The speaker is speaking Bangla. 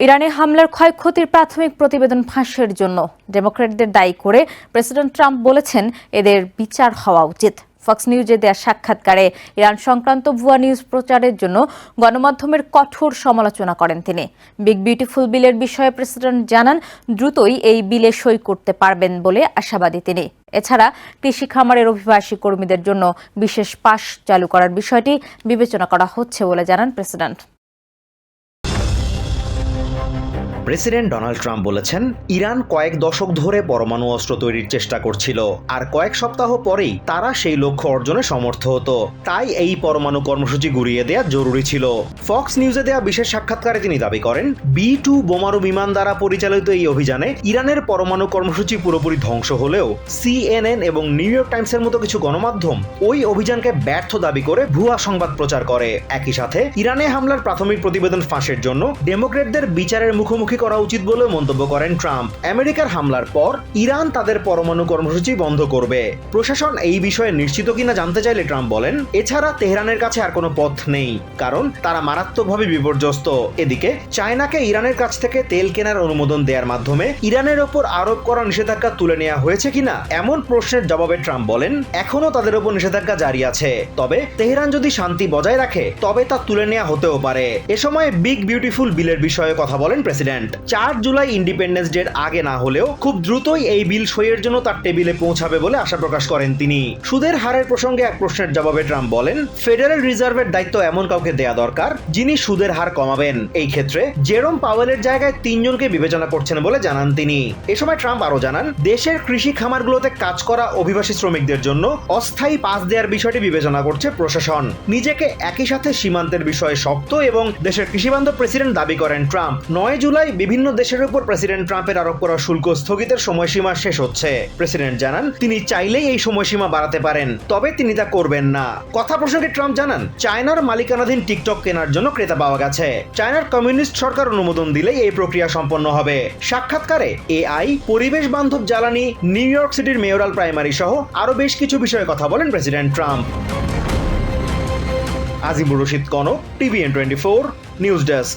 ইরানে হামলার ক্ষয়ক্ষতির প্রাথমিক প্রতিবেদন ফাঁসের জন্য ডেমোক্রেটদের দায়ী করে প্রেসিডেন্ট ট্রাম্প বলেছেন এদের বিচার হওয়া উচিত। ফক্স নিউজে দেয়া সাক্ষাৎকারে ইরান সংক্রান্ত ভুয়া নিউজ প্রচারের জন্য গণমাধ্যমের কঠোর সমালোচনা করেন তিনি। বিগ বিউটিফুল বিলের বিষয়ে প্রেসিডেন্ট জানান, দ্রুতই এই বিলে সই করতে পারবেন বলে আশাবাদী তিনি। এছাড়া কৃষি খামারের অভিবাসী কর্মীদের জন্য বিশেষ পাশ চালু করার বিষয়টি বিবেচনা করা হচ্ছে বলে জানান প্রেসিডেন্ট। প্রেসিডেন্ট ডোনাল্ড ট্রাম্প বলেছেন, ইরান কয়েক দশক ধরে পরমাণু অস্ত্র তৈরির চেষ্টা করছিল, আর কয়েক সপ্তাহ পরেই তারা সেই লক্ষ্য অর্জনে সমর্থ হতো। তাই এই পরমাণু কর্মসূচি গুড়িয়ে দেওয়া জরুরি ছিল। ফক্স নিউজে দেওয়া বিশেষ সাক্ষাৎকারে তিনি দাবি করেন, বি টু বোমারু বিমান দ্বারা পরিচালিত এই অভিযানে ইরানের পরমাণু কর্মসূচি পুরোপুরি ধ্বংস হলেও সিএনএন এবং নিউ ইয়র্ক টাইমসের মতো কিছু গণমাধ্যম ওই অভিযানকে ব্যর্থ দাবি করে ভুয়া সংবাদ প্রচার করে। একই সাথে, ইরানে হামলার প্রাথমিক প্রতিবেদন ফাঁসের জন্য ডেমোক্রেটদের বিচারের মুখোমুখি করা উচিত বলে মন্তব্য করেন ট্রাম্প। আমেরিকার হামলার পর ইরান তাদের পরমাণু কর্মসূচি বন্ধ করবে। প্রশাসন এই বিষয়ে নিশ্চিত কিনা জানতে চাইলে ট্রাম্প বলেন, এছাড়া তেহরানের কাছে আর কোনো পথ নেই, কারণ তারা মারাত্মকভাবে বিপর্যস্ত। এদিকে, চায়নাকে ইরানের কাছ থেকে তেল কেনার অনুমোদন দেওয়ার মাধ্যমে ইরানের ওপর আরোপ করা নিষেধাজ্ঞা তুলে নেওয়া হয়েছে কিনা, এমন প্রশ্নের জবাবে ট্রাম্প বলেন, এখনও তাদের ওপর নিষেধাজ্ঞা জারি আছে। তবে তেহরান যদি শান্তি বজায় রাখে, তবে তা তুলে নেওয়া হতেও পারে। এ সময় বিগ বিউটিফুল বিলের বিষয়ে কথা বলেন প্রেসিডেন্ট। চার জুলাই ইন্ডিপেন্ডেন্স ডের আগে না হলেও খুব দ্রুতই এই বিল সইয়ের জন্য তার টেবিলে পৌঁছাবে বলে আশা প্রকাশ করেন তিনি। সুদের হারের প্রসঙ্গে এক প্রশ্নের জবাবে ট্রাম্প বলেন, ফেডারেল রিজার্ভের দায়িত্ব এমন কাউকে দেয়া দরকার যিনি সুদের হার কমাবেন। এই ক্ষেত্রে জেরোম পাওয়েলের জায়গায় তিনজনকে বিবেচনা করছেন বলে জানান তিনি। এ সময় ট্রাম্প আরও জানান, দেশের কৃষি খামারগুলোতে কাজ করা অভিবাসী শ্রমিকদের জন্য অস্থায়ী পাস দেওয়ার বিষয়টি বিবেচনা করছে প্রশাসন। নিজেকে একই সাথে সীমান্তের বিষয়ে শক্ত এবং দেশের কৃষিবান্ধব প্রেসিডেন্ট দাবি করেন ট্রাম্প। নয় জুলাই বিভিন্ন দেশের উপর প্রেসিডেন্ট ট্রাম্পের আরোপ করা শুল্ক স্থগিতের সময়সীমা শেষ হচ্ছে। প্রেসিডেন্ট জানান, তিনি চাইলেই এই সময়সীমা বাড়াতে পারেন, তবে তিনি তা করবেন না। কথা প্রসঙ্গে ট্রাম্প জানান, চায়নার মালিকানাধীন টিকটক কেনার জন্য ক্রেতা পাওয়া গেছে। চায়নার কমিউনিস্ট সরকার অনুমোদন দিলেই এই প্রক্রিয়া সম্পন্ন হবে। সাক্ষাৎকারে এআই, পরিবেশ বান্ধব জ্বালানি, নিউ ইয়র্ক সিটির মেয়রাল প্রাইমারি সহ আরও বেশ কিছু বিষয়ে কথা বলেন president Trump. Azimur Rashid Kanak, TVN twenty four, news desk.